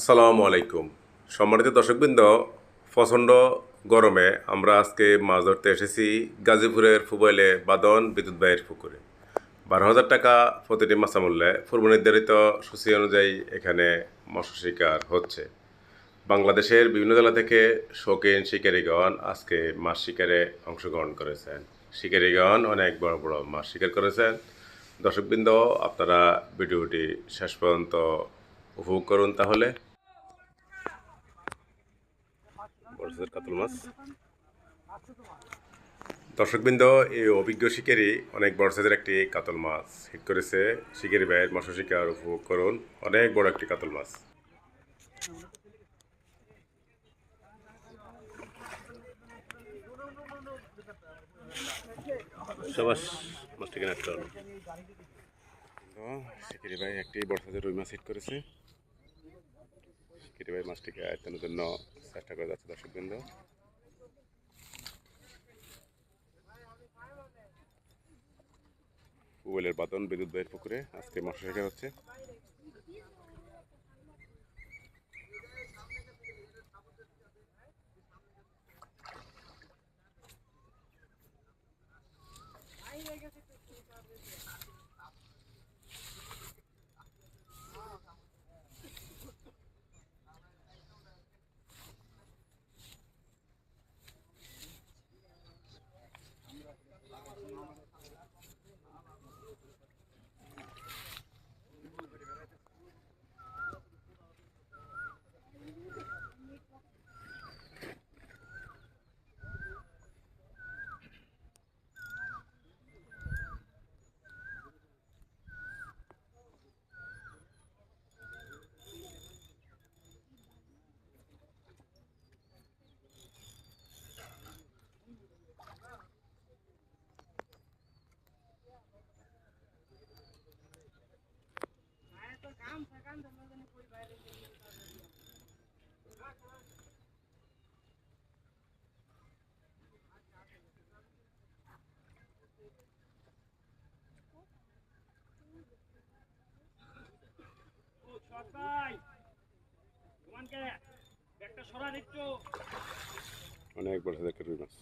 আসসালামু আলাইকুম। সম্মানিত দর্শকবৃন্দ, প্রচণ্ড গরমে আমরা আজকে মাছ ধরতে এসেছি গাজীপুরের ফুবাইলে বাদন বিদ্যুৎ ভাইয়ের পুকুরে। বারো হাজার টাকা প্রতিটি মাছা মূল্যে পূর্ব নির্ধারিত সূচি অনুযায়ী এখানে মৎস্য শিকার হচ্ছে। বাংলাদেশের বিভিন্ন জেলা থেকে শৌখিন শিকারীগণ আজকে মাছ শিকারে অংশগ্রহণ করেছেন। শিকারীগণ অনেক বড় বড় মাছ শিকার করেছেন। দর্শকবৃন্দ, আপনারা ভিডিওটি শেষ পর্যন্ত উপভোগ করুন তাহলে। কাতল মাছ। দর্শকবৃন্দ, এই অভিজ্ঞ শিকারী অনেক বড় একটি কাতল মাছ হিট করেছে। শিকারি ভাইয়ের মৎস্য শিকার উপভোগ করুন। অনেক বড় একটি কাতল মাছ। সবাস, মাছটিকে নাটতে হলো ভাই একটি সাইজের রুই মাছ হিট করেছে। শিকারি ভাই মাছটিকে আয়তানোর জন্য চেষ্টা করে যাচ্ছে দর্শকবৃন্দ। উবেলের বাদন বিদ্যুৎ ভাইয়ের পুকুরে আজকে মাছ শেখা হচ্ছে। অনেক বড় সাইজের একটা রুই মাছ।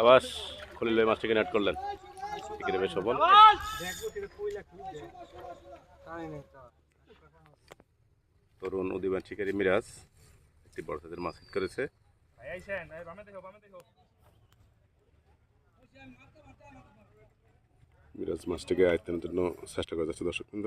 আবাস খলিল ভাই মাছটিকে নেট করলেন। শিকারি ভাই সফল। তরুণ উদিবান শিকারি মিরাজ একটি বড় সাইজের মাছ হিট করেছে। মিরাজ মাছটিকে আয়ত্তানোর জন্য চেষ্টা করে যাচ্ছে দর্শক বৃন্দ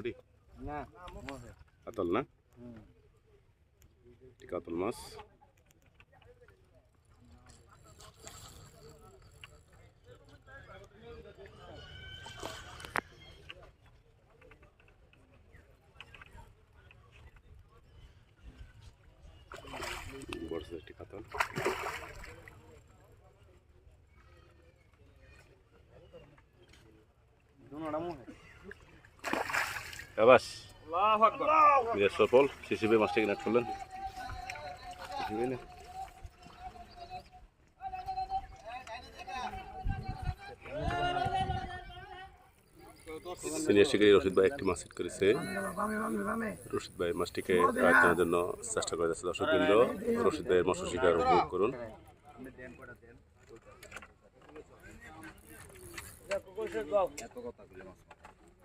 already. Atol na? Ikatol mas. Dua orang mau. আকবার। বিরাট সফল শিশিবে মাছটাকে নাট করলেন সিনিয়র শিকারী রশিদ ভাই একটি মাছ হিট করেছে। রশিদ ভাই মাছটিকে আয়ত্তের জন্য চেষ্টা করে যাচ্ছে দর্শক বৃন্দ রশিদ ভাইয়ের মৎস্য শিকার উপভোগ করুন।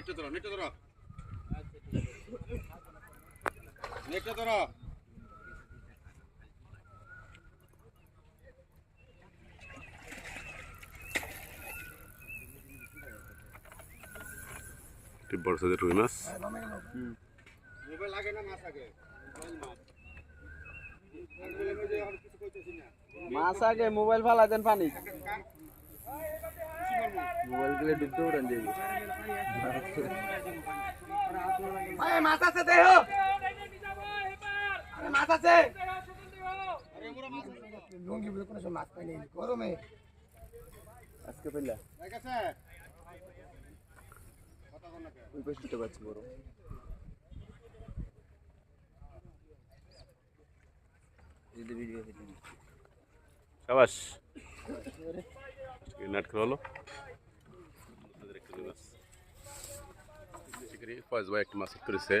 নেটটা ধরো নেটটা ধরো। নেটটা ধরো। বড় সাইজের রুই মাছ? মোবাইল লাগে না মাছ মাছ। আগে মোবাইল ফালা দেন পানি। মোবাইলগুলো ডুবতে উড়ান যাইব মাছ আছে দেহ মাছ আছে আজকে পেলা ঠিক আছে ওই পাশে পাচ্ছি বড় যদি ভিডিও সাবাস। নাট করা হলো আমাদের একটি রুই মাছ শিকারি ফয়েজ ভাই একটি মাছ করেছে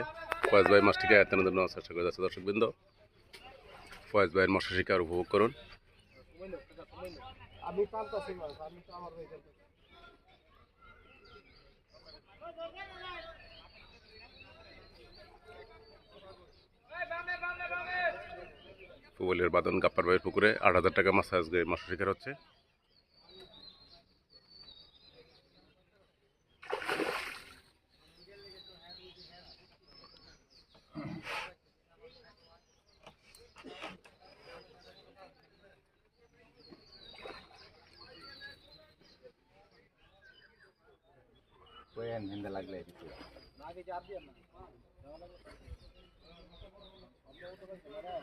ফয়েজ ভাই মাছটিকে আয়ত্তের জন্য চেষ্টা করে যাচ্ছে দর্শক বৃন্দ ফয়েজ ভাইয়ের মৎস্য শিকার উপভোগ করুন। মাছ ফুবলের বাদন গাপ্পার ভাইয়ের পুকুরে আট হাজার টাকা মাছ আজকে মৎস্য শিকার হচ্ছে। কোয়েন হিন্দা লাগলে জান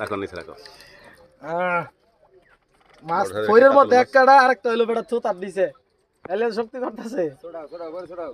রাখো নিচে রাখো। মাছ ফইরের মধ্যে। এক কাটা আরেকটা হইল বেটা থুতার দিছে এলে শক্তি করতেছে। ছোড়াও ছোড়াও করে ছোড়াও।